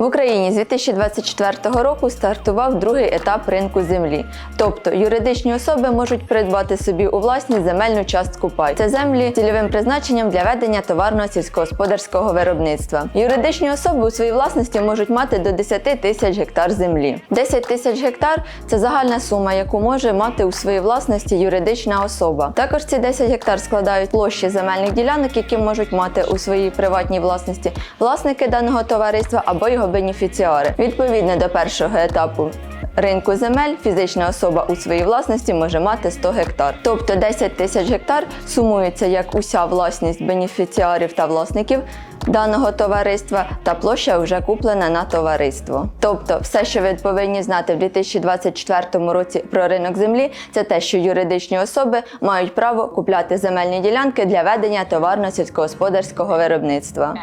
В Україні з 2024 року стартував другий етап ринку землі. Тобто юридичні особи можуть придбати собі у власність земельну частку пай. Це землі цільовим призначенням для ведення товарного сільськогосподарського виробництва. Юридичні особи у своїй власності можуть мати до 10 тисяч гектар землі. 10 тисяч гектар це загальна сума, яку може мати у своїй власності юридична особа. Також ці 10 гектар складають площі земельних ділянок, які можуть мати у своїй приватній власності власники даного товариства або його бенефіціари. Відповідно до першого етапу ринку земель фізична особа у своїй власності може мати 100 гектар. Тобто 10 тисяч гектар сумується як уся власність бенефіціарів та власників даного товариства та площа вже куплена на товариство. Тобто, все, що ви повинні знати в 2024 році про ринок землі, це те, що юридичні особи мають право купляти земельні ділянки для ведення товарно-сільськогосподарського виробництва.